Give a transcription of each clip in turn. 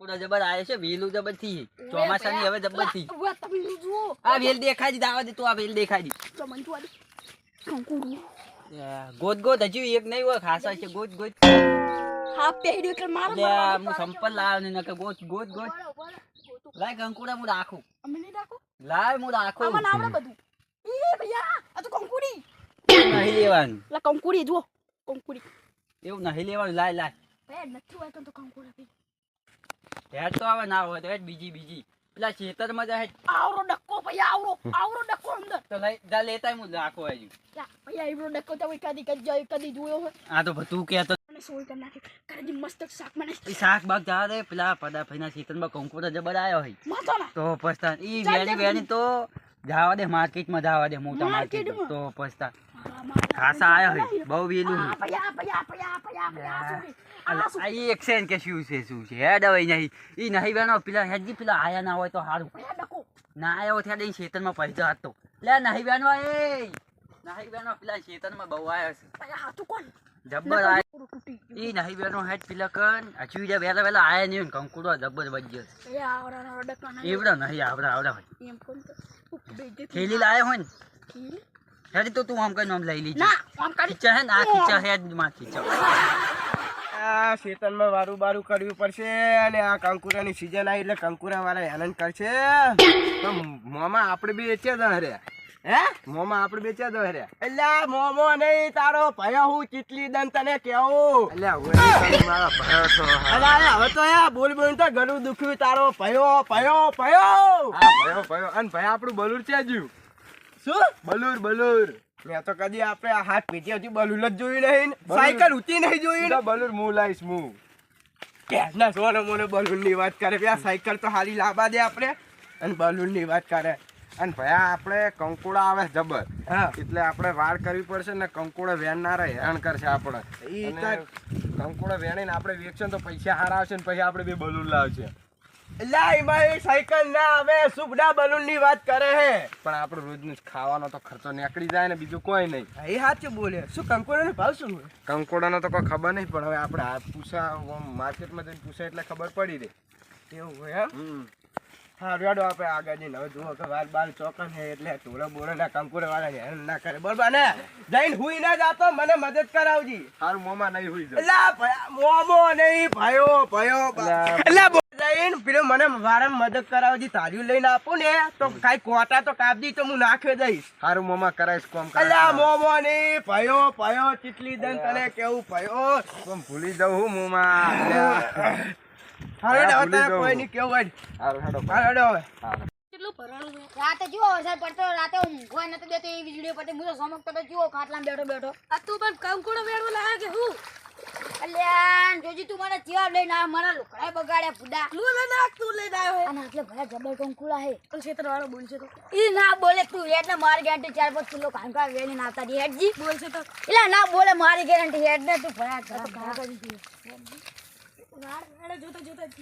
કંકુડા જબર આવે છે વેલું જબરથી. ચોમાસાની હવે જબરથી. આ વેલ દેખાય જ દાવા દે તું આ વેલ દેખાય કંકુડું ગોદ ગોદ હજુ એક નહીં હોય ખાસા છે ગોદ ગોદ હા પહેર્યું કે મારો હું સંપલ લાવ ને નકર ગોદ ગોદ ગોદ લાય કંકુડા હું રાખું. અમે નહીં રાખો? લાય હું રાખું. આમાં આવડે બધું. એ ભૈયા આ તો કંકુડી. નહીં લેવાનું. લા કંકુડી જુઓ. કંકુડી. એવું નહીં લેવાનું લાય લાય. ભૈયા નથી હોય તો કંકુડા પી હેડ તો હવે ના હોય તો હેડ બીજી બીજી. પેલા ખેતરમાં જાય આવરો ડક્કો ભાઈ આવરો આવરો ડક્કો અંદર. તો લઈ જા લેતા હું રાખો હજુ ભાઈ આવરો ડક્કો તો કદી કદી જોયો કદી જોયો હોય. આ તો તું કહેતો સોય કરી નાખી. કદી મસ્ત શાક મને ઈ શાક બાગ જા રે પેલા પડા ભાઈના ખેતરમાં કંકુડા જબર આવ્યો હોય માતો ના. તો પછતા ઈ વેણી વેણી તો જાવા દે માર્કેટમાં જાવા દે મોટા માર્કેટમાં? તો મારા ખાસા આયા હોય બહુ વેલું આ હોય ભૈયા ભૈયા ભૈયા ભૈયા ભૈયા આ શું છે? આ શું? આ ઈ એક્સચેન્જ કે શું છે શું છે? હેડ હવે નહીં. ઈ નહીં વેણો પેલા હેડજી પેલા આયા ના હોય તો સારું ભૈયા ડક્કો ના ત્યાં દઈ પૈસા હતો લે નહીં વેણવા એ! નહીં વેણવા પેલા ખેતરમાં બહુ આયો છે. હાથું કોણ? જબ્બર આય. પૂરું તૂટી ગયું. ઈ નહીં વેણો હેડ પેલા કન હજુ જે વેલા વેલા આયા નહીં કંકુડો જબ્બર બજ્યો એવડો નહીં આવડા આવડા હોય. એમ કોણ. થેલી લાયો હોય ને? હેડી તો તું આમ કઈ આમ લઈ લીધી ના આમ કરી ચહે ને આ ખીચા હે જ માં ખીચા આ શેતનમાં વારું બારું કરવું પડશે અને આ કંકુરાની સિઝન આવી એટલે કંકુરા વાળા હેરાન કરશે. તો મોમાં આપણે બી વેચ્યા દો હરે. હે? મોમાં આપણે વેચ્યા દો હરે. એટલે મોમો નહીં તારો ભયો હું ચીટલી દન તને કેવું એટલે હવે મારા ભયો છો અરે હવે તો યા બોલ બોલ તો ગળું દુખ્યું. તારો ભયો ભયો ભયો. હા ભયો ભયો. અને ભાઈ આપણું બલુર છે હજુ શું? બલુર બલુર. મેં તો કદી આપણે આ હાથ પીટી હતી બલુર જ જોયું નહીં. સાયકલ ઉતી નહીં જોયું. બલુર હું લાવીશ હું ના સોનો મોને બલૂનની વાત કરે આ સાયકલ તો હારી લાંબા દે આપણે. અને બલૂનની વાત કરે. અને ભયા આપણે કંકુડા આવે જબર. એટલે આપણે વાર કરવી પડશે ને કંકુડા વેણ ના રહે હેરાન કરશે આપણે એ કંકુડા વેણીને આપણે વેચશે તો પૈસા હારા આવશે ને પછી આપણે બે બલૂન લાવશે. એટલે સાયકલ ના આવે સુબડા બલૂનની વાત કરે હે. પણ આપણો રોજનું ખાવાનો તો ખર્ચો નીકળી જાય ને બીજું કોઈ નહીં. એ સાચું બોલે. શું કંકોડા ભાવ શું કંકોડા તો કોઈ ખબર નહીં પણ હવે આપણે આ પૂછા માર્કેટમાં જઈને પૂછા એટલે ખબર પડી રહી એવું હોય એમ? હા રેડો આપણે આગળ જઈને હવે જુઓ કે વાર બાર ચોકન હે એટલે ટોળો બોળો ના કંકોડા વાળા હેરાન ના કરે. બરોબર ને જઈને હુઈ ના જાતો મને મદદ કરાવજી. હારું મોમાં નહીં હુઈ જાય મોમો નહીં ભયો ભયો એલા મને વારમ મદદ કરાવજી તાર્યું લઈને આપો ને તો કાંઈ કોટા તો કાપજી તો હું નાખે દઈશ. હારું મોમાં કરાઈશ કોમ અલા મોમો ને ભયો ભયો ચીટલી દન તને કેવું ભયો? કોમ ભૂલી જાઉં હું મોમાં. હવે હવે તારે. કોઈ ની કેવું હોય હારું હાડો હવે. કેટલું ભરાણું છે? રાતે જુઓ વરસાદ પડતો રાતે ઊંઘવા નતો દેતો એ વીજળી પડતી હું તો સમકતો તો જુઓ ખાટલામાં બેઠો બેઠો. આ તું પણ કંકુડો વેણવા લાગે કે હું? અલ્યા જોજી તું મને ચિયા લઈને આ મારા લુકડા બગાડ્યા ફુડા તું લઈને આવ તું લઈને આવ્યો અને એટલે ભયા જબર કંકુડા હે? પણ ક્ષેત્ર વાળો બોલશે તો. ઈ ના બોલે તું હેડ ને મારી ગેરંટી ચાર પાંચ કિલો કાંકા વેણી નાતા દી હેડજી. બોલશે તો. એટલે ના બોલે મારી ગેરંટી હેડ ને તું ભયા ઘા ઘા કરી દી વાળ જોતા જોતા જ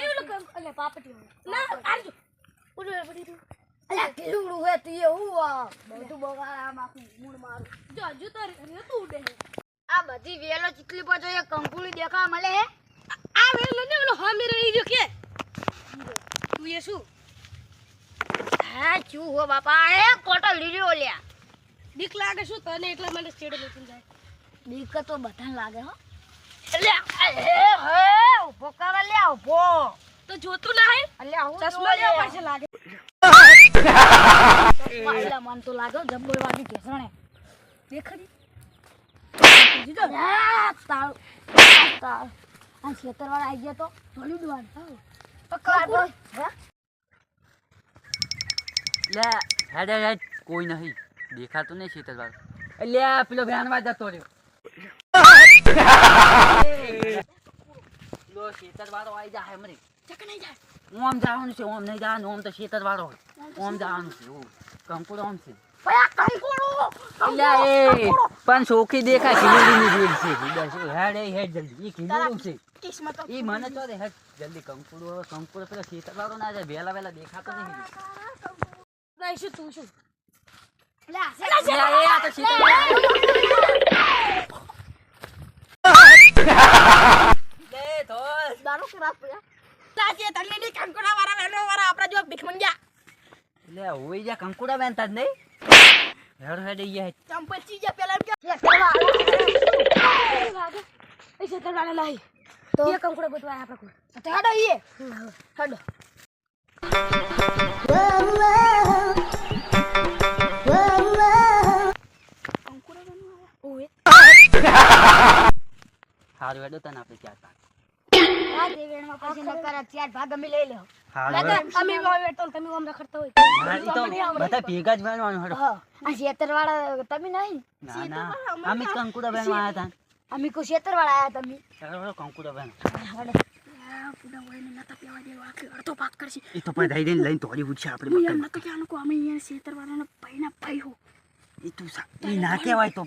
એ લોકો અલે પાપટી ના આરજો. ઉડે પડી તું અલ્યા કિલુડું હે તું એ હું આ બધું બગાડ આમ આખું મૂળ મારું. જો હજુ તો રે તું ઉડે. આ બધી વેલો ચીકલી પર જોઈએ કંકુલી દેખાવા મળે હે? આ વેલો ને ઓલો હામી રહી ગયો કે? તું એ શું? હા ચૂ હો બાપા? એ કોટો લીડ્યો લ્યા. બીક લાગે શું તને એટલા માટે સ્ટેડે લેતું જાય? બીક તો બધાને લાગે હો. અલ્યા હે હે ઊભો કર લ્યા ઊભો. તો જોતું ના હે અલ્યા હું ચશ્મા લેવા પડશે લાગે. મન તો લાગે જબ્બર વાગી ઘેસણે. દેખાડી આ તાળ તાળ આ ખેતર વાળા આવી ગયા તો ભલું તો લે હેડ હેડ. કોઈ નહીં. દેખાતું નહીં શીતળ વાળો અલ્યા પેલો ભ્યાનમાં જતો રહ્યો. પેલો શીતળ વાળો આવી જાય. ઓમ જવાનું છે ઓમ નહીં જવાનું ઓમ તો શીતળ વાળો ઓમ જવાનું છે કંકુડો ઓમ છે. પણ સોખી દેખાય છે હીડા હેડ જલ્દી ઈ ખીલીનું છે ઈ મને તો હેડ જલ્દી કંકુડો કંકુડો પેલો શીતળ ના જાય વેલા વહેલા દેખાતો નહીં શું તું શું આ તો આપડે જો ભીખ મંગ્યા એટલે હોય જા કંકુડા બેનતા જ નહીં હેડ હેડ ઈ જાય ચંપચી જે પેલા કે એ ખેતર વાળા લાઈ તો? એ કંકુડા ગોતવા આપણે કોઈ તો હેડો ઈએ હેડો. હારું હેડો તને આપણે ચાર પાંચ આ દેવેણમાં પછી નકર ચાર ભાગ અમે લઈ હેડો અમે મોય તમે ઓમ રખડતા હોય. તો બધા ભેગા જ બનવાનું હેડો. આ ખેતર વાળા તમે નહીં? ના ના. અમે કંકુડા બેનવા આવ્યા હતા. અમે આયા તમે? કંકુડા બેન. કે તો આપણે તું ના કહેવાય તો.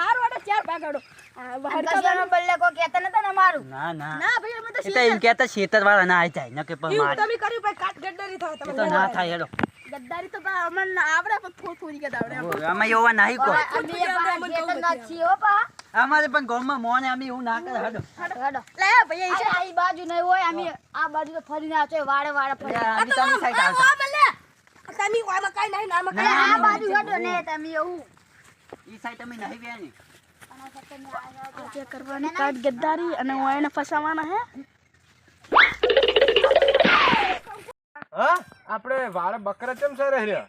હાર વાડો ચાર ભાગ આડો બહાર કશાનો કહેતા નતા ને મારું ના ના. ના ભાઈ અમે તો એ એમ કહેતા શેતર વાળા ના આવી જાય ન કે પણ એવું માર. તમે કર્યું ભાઈ કાટ ગદ્દારી થાય તમે તો ના થાય હેડો. ગદ્દારી તો ભાઈ અમને આવડે પણ થોડી થોડી આવડે. એવા નહીં અમારે પણ ગામમાં મોને અમે એવું ના કરે હેડો. હેડો લે ભાઈ આ આ બાજુ નહીં હોય અમે આ બાજુ તો ફરીને આચો વાડે વાડે ફરી. અમે તમે સાઈડ આવતા તમે આમાં કાઈ નહીં આ બાજુ હેડો ને તમે એવું ઈ સાઈડ નહીં કરવાની કાટ ગદ્દારી અને હું એને ફસાવાના હે. હા આપણે વાળ બકરા કેમ સર રહ્યા?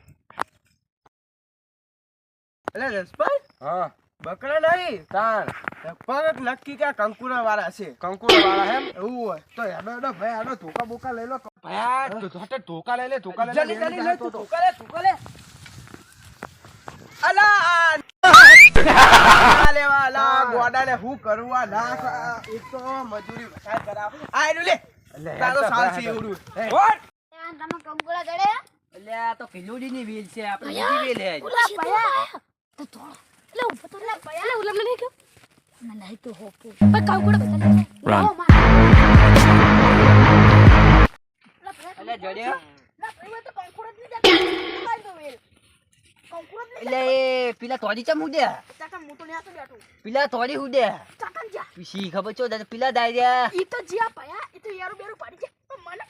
એટલે રસપાલ? હા. બકરા નહીં તાણ લગભગ નક્કી કે કંકુરા વાળા છે. કંકુરા વાળા એમ? એવું હોય. તો એનો એનો ભાઈ એનો ધોકા બોકા લઈ લો. ભાઈ તું ધોકા લઈ લે ધોકા લઈ લે. ધોકા લે ધોકા લે અલા આ લેવા અલા હું કરું? આ ના એક તો મજૂરી વધારે કરાવ આ એનું લે. તારો સાલ છે એવડું. એ. તમે કંકુડા ગળે એટલે આ તો કિલોડીની વેલ છે આપણે બીજી વેલ હે ઓલા પયા તો થોડો. લે ઊભો તો લે પયા લે ઉલમ ને કે મને નહીં તો હોપો પણ કાઉકુડા બતા લે એટલે જડ્યો. ના તો કાઉકુડા જ નહીં જતા. તો વેલ એટલે એ પેલા તોડી ચમ હું બેઠો. પેલા તોડી હું દે શી ખબર છો? દાદા પેલા દાયરા ઈ તો જ્યાં પયા ઈ તો યારું બેરું પાડી છે. મને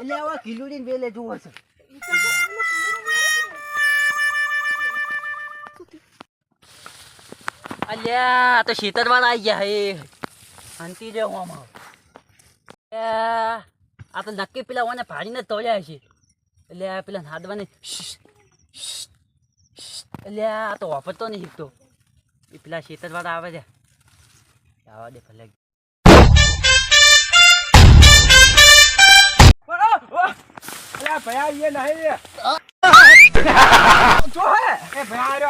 એટલે આવા કિલોડીની બે લે જોવો છે. અલ્યા આ તો શેતર વાળા આવી ગયા હે. શાંતિ રે હોમાં આ તો નક્કી પેલા ઓને ભાડીને તોડ્યા છે એટલે પેલા નાદવાને એટલે આ તો વાપરતો નહીં શીખતો. એ પેલા શેતર વાળા આવે છે. આવા દે ભલે ભયા એ નહીં જો હે. એ આરો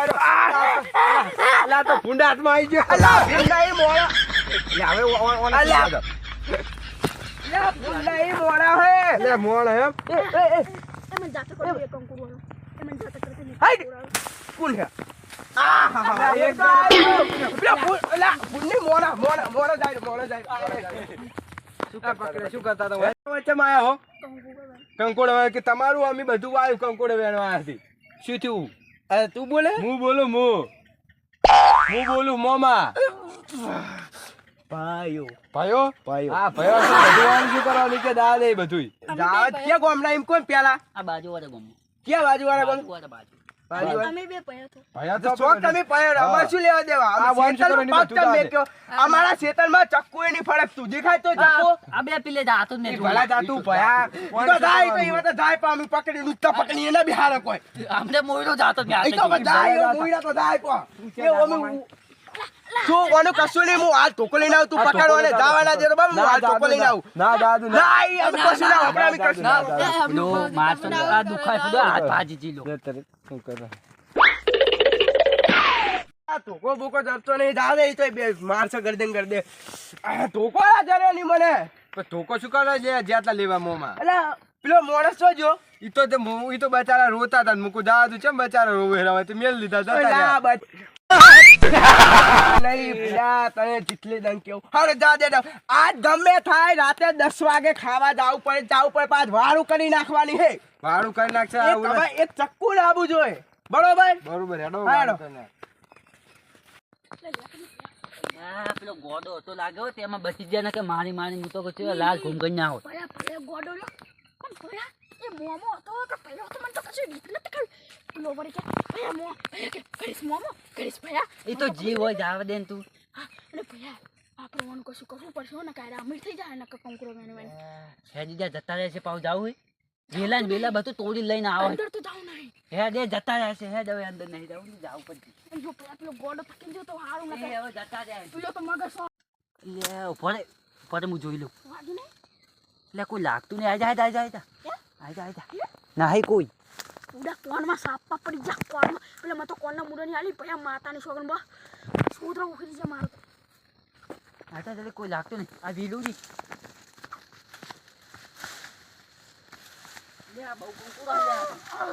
અલા તો ભૂંડા હાથમાં આવી ગયો. અલા ભૂંડા એ મોળા લે હવે ઓ- ઓ- ઓને અલ્યા. શું અલા ભૂંડા એ મોળા હે? લે મોણ એમ એ એ એ. મને જાતે કરી કરી દે હાઈટ. કોણ છે. માં કંકોડ હવે કે તમારું અમે બધું આવ્યું કંકોડ વેણવા શું થયું? અરે તું બોલે? હું બોલું હું. હું બોલું મોમા. ભાઈઓ. ભાઈઓ? ભાઈઓ. હા ભાઈઓ બધું શું કરવાનું કે દા દે બધું દાદા કે ગોમડા એમ કોણ પેલા? આ બાજુ વાળા ગમો કે બાજુ વાળા બાજુ. અમે બે તો તમે શું લેવા દેવા. અમારા ચક્કુ એની ફળકતું દેખાય તો આ બે પેલે જાતો જ ભલા જાતું ભયા તો જાય તો ઈ તો જાય પણ પકડી નુકતા પકડી એને બી હારે કોઈ અમને મોયરો જાતો ઈ તો જાય એ તો. જાય પણ એ અમે શું કોનું કશું નહીં હું હાલ ટોકો લઈને આવું તું પકડો અને જવાના દે તો બાબુ હું હાલ ટોકો લઈને આવું. ના દાદુ ના. અમે કશું ના આપણે અમે કશું ના. પેલો મારતો ને આ દુખાય પેલો હાથ ભાજી જીલો લે. તારે શું કરે? ટોકો બોકો જતો નહીં જા દે તો બે મારશે ગરદન કરી દે આ ટોકો આ જરે ની મને. તો ધોકો શું કરે છે? જેટલા લેવા મોમાં. એટલે પેલો મોણસ તો જો. ઈ તો તે મો- ઈ તો બચારા રોતા હતા મુકુ દાદુ ચમ બચારા રોવે રવા તે મેલ લીધા હતા બચ નહીં પેલા તને જેટલી દન કેવું? હવે જા દે દે. આજ ગમે થાય રાતે દસ વાગે ખાવા જાવું પડે જાવું પડે પાંચ વાળું કરી નાખવાની હે. ભાડું કરી નાખશે એ આ ઉલે. તમારે એક ચક્કુ લાવવું જોઈએ. બરોબર? બરોબર હેડો પેલો ગોડો લાગ્યો તેમાં બચી કે મારી મારી હું તો લાલ ઘૂમ કરી ના હોય એ મોમો હતો કે પહેલો તો મને તો કશું રીત નથી ખબર પેલો વળી કે ભયા મો ભયા કે કરીશ મોમો કરીશ ભયા એ તો જે હોય જાવ દે ને તું હા અને ભયા આપણે ઓનું કશું કરવું પડશે ને કાંઈ અમીર થઈ જાય ને કંકુરો મેને મેને હેજી જ્યાં જતા રહેશે પાછું જાવું હોય વેલા ને વેલા બધું તોડી લઈને આવે અંદર તો જાવ નહીં હે દે જતા રહેશે હે હવે અંદર નહીં જવું જાવું પડશે અને જો પેલા ગોડો થકી ગયો તો હારું એ ના હવે જતા જાય પેલો તો મગજ સો લે ઉભરે ઉભરે હું જોઈ લઉં વાગ્યું નહીં એટલે કોઈ લાગતું નહીં જાય આજા આજા આજા આજા નહીં કોઈ પૂરા કોનમાં સાપા પડી જા કોનમાં પેલા મેં તો કોનના મુરવાની આલી ભયા માતાની છોકન બા છોતરો ઉખડી જાય મારો તો આજા જલ્દી કોઈ લાગતું નહીં આ વીલું નહીં લે આ બહુ છે આ.